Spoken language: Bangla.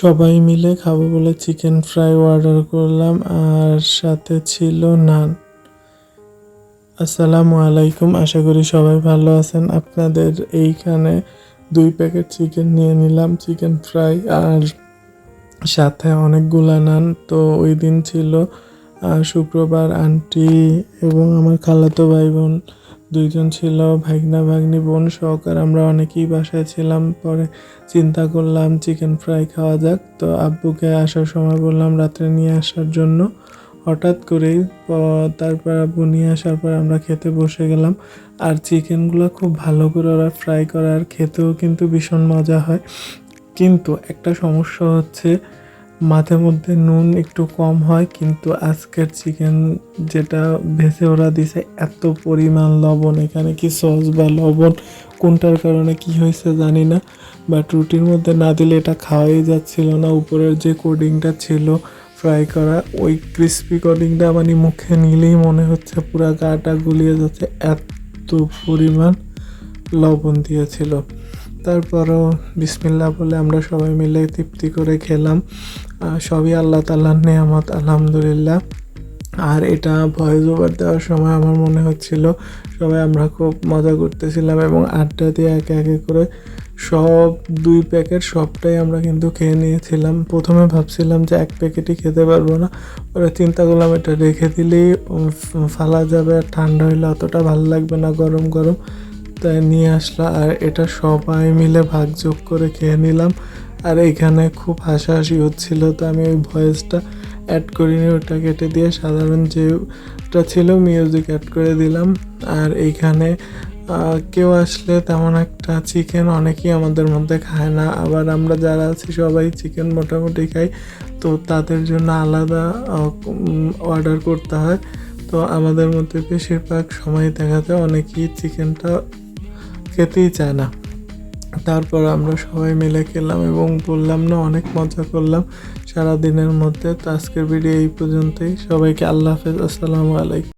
সবাই মিলে খাব বলে চিকেন ফ্রাই অর্ডার করলাম, আর সাথে ছিল নান। আসসালামু আলাইকুম, আশা করি সবাই ভালো আছেন। আপনাদের এইখানে দুই প্যাকেট চিকেন নিয়ে নিলাম, চিকেন ফ্রাই, আর সাথে অনেকগুলা নান। তো ওই দিন ছিল শুক্রবার আন্টি এবং আমার খালাতো ভাই বোন দুইজন ছিল ভাগনা ভাগ্নি বোন সহকার আমরা অনেকেই বাসায় ছিলাম। পরে চিন্তা করলাম, চিকেন ফ্রাই খাওয়া যাক। তো আব্বুকে আসার সময় বললাম, রাত্রে নিয়ে আসার জন্য। হঠাৎ করেই তারপর আব্বু নিয়ে আসার পর আমরা খেতে বসে গেলাম। আর চিকেনগুলো খুব ভালো করে ওরা ফ্রাই করার খেতেও কিন্তু ভীষণ মজা হয়। কিন্তু একটা সমস্যা হচ্ছে মাঝে মধ্যে নুন একটু কম হয়, কিন্তু আজকের চিকেন যেটা ভেসে ওরা দিছে এত পরিমাণ লবণ, এখানে কি সস বা লবণ, কোনটার কারণে কি হয়েছে জানি না বাট রুটির মধ্যে না দিলে এটা খাওয়াই যাচ্ছিল না, উপরের যে কোডিংটা ছিল ফ্রাই করা, ওই ক্রিস্পি কোডিংটা মানে মুখে নিলেই মনে হচ্ছে পুরো গাটা গুলিয়ে যাচ্ছে, এত পরিমাণ লবণ দিয়েছিল। তারপরও বিসমিল্লা বলে আমরা সবাই মিলে তৃপ্তি করে খেলাম। সবই আল্লাহ তাল্লাহ নেয়ামত, আলহামদুলিল্লাহ। আর এটা ভয়েস ওভার দেওয়ার সময় আমার মনে হচ্ছিল, সবাই আমরা খুব মজা করতেছিলাম এবং আড্ডা দিয়ে একে একে করে সব দুই প্যাকেট সবটাই আমরা কিন্তু খেয়ে নিয়েছিলাম। প্রথমে ভাবছিলাম যে এক প্যাকেটই খেতে পারব না, পরে চিন্তা করলাম এটা রেখে দিলেই ফালা যাবে, আর ঠান্ডা হইলে অতটা ভালো লাগবে না গরম গরম। তাই নিয়ে আসলা, আর এটা সবাই মিলে ভাগযোগ করে খেয়ে নিলাম। আর এখানে খুব হাসাহাসি হচ্ছিল, তো আমি ওই ভয়েসটা অ্যাড করিনি, ওটা কেটে দিয়ে সাধারণ যেটা ছিল মিউজিক অ্যাড করে দিলাম। আর এইখানে কেউ আসলে তেমন একটা চিকেন অনেকেই আমাদের মধ্যে খায় না। আবার আমরা যারা আছি, সবাই চিকেন মোটামুটি খাই, তো তাদের জন্য আলাদা অর্ডার করতে হয়। তো আমাদের মধ্যে বেশিরভাগ সময় দেখা যায় অনেকেই চিকেনটা খেতেই চায় না। তারপর আমরা সবাই মিলে খেলাম এবং বললাম, না, অনেক মজা করলাম সারা দিনের মধ্যে। তো আজকের ভিডিও এই পর্যন্তই। সবাইকে আল্লাহ হাফেজ। আসসালামু আলাইকুম।